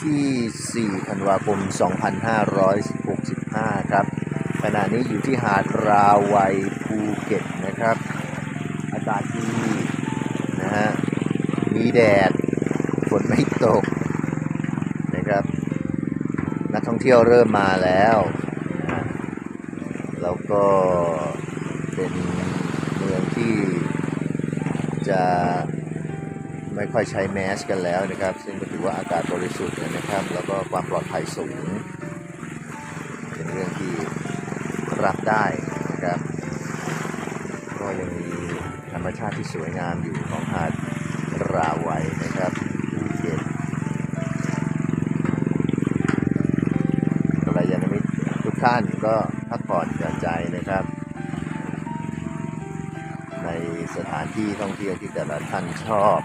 ที่ 4 ธันวาคม 2565 ครับ ขณะนี้อยู่ที่หาดราวัยภูเก็ตนะครับ อากาศดีนะฮะ มีแดด ฝนไม่ตกนะครับ นักท่องเที่ยวเริ่มมาแล้วนะฮะแล้วก็เป็นเมืองที่จะ ไม่ค่อยใช้แมสกันแล้วนะครับ ซึ่งก็ถือว่าอากาศบริสุทธิ์นะครับ แล้วก็ความปลอดภัยสูง เป็นเรื่องที่รับได้นะครับ ก็ยังมีธรรมชาติที่สวยงามอยู่ของหาดราวัยนะครับภูเก็ตกัลยาณมิตรทุกท่านก็พักผ่อนหย่อนใจนะครับในสถานที่ท่องเที่ยวที่แต่ละท่านชอบ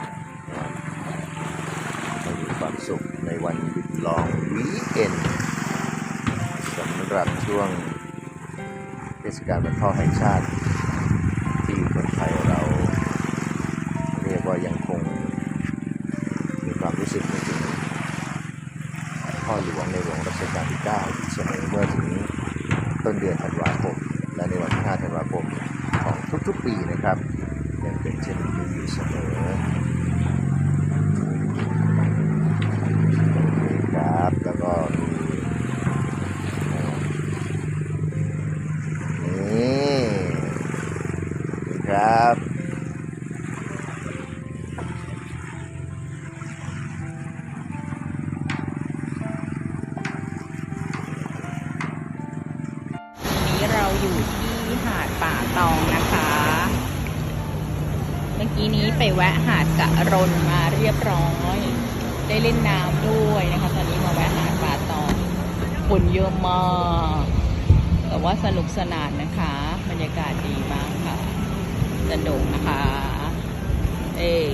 สุขในวันหยุดลองวีเอนสำหรับช่วงเทศกาลวันพ่อแห่งชาติ ที่คนไทยเราเรียกว่ายังคง มีความรู้สึกนึกถึงพ่อหลวงในหลวงรัชกาลที่9อยู่เสมอเมื่อถึงต้นเดือนธันวาคม และในวันที่5ธันวาคมของทุกๆปีนะครับยังเป็นเช่นนี้อยู่เสมอครับ แล้วก็มีนี่ ครับวันนี้เราอยู่ที่หาดป่าตองนะคะ เมื่อกี้นี้ไปแวะหาดกะรนมาเรียบร้อย ได้เล่นน้ำด้วยนะคะ ตอนนี้มาแวะหาดป่าตองฝนเยอะมากแต่ว่าสนุกสนานนะคะ บรรยากาศดี สนุกนะคะ เอ้ย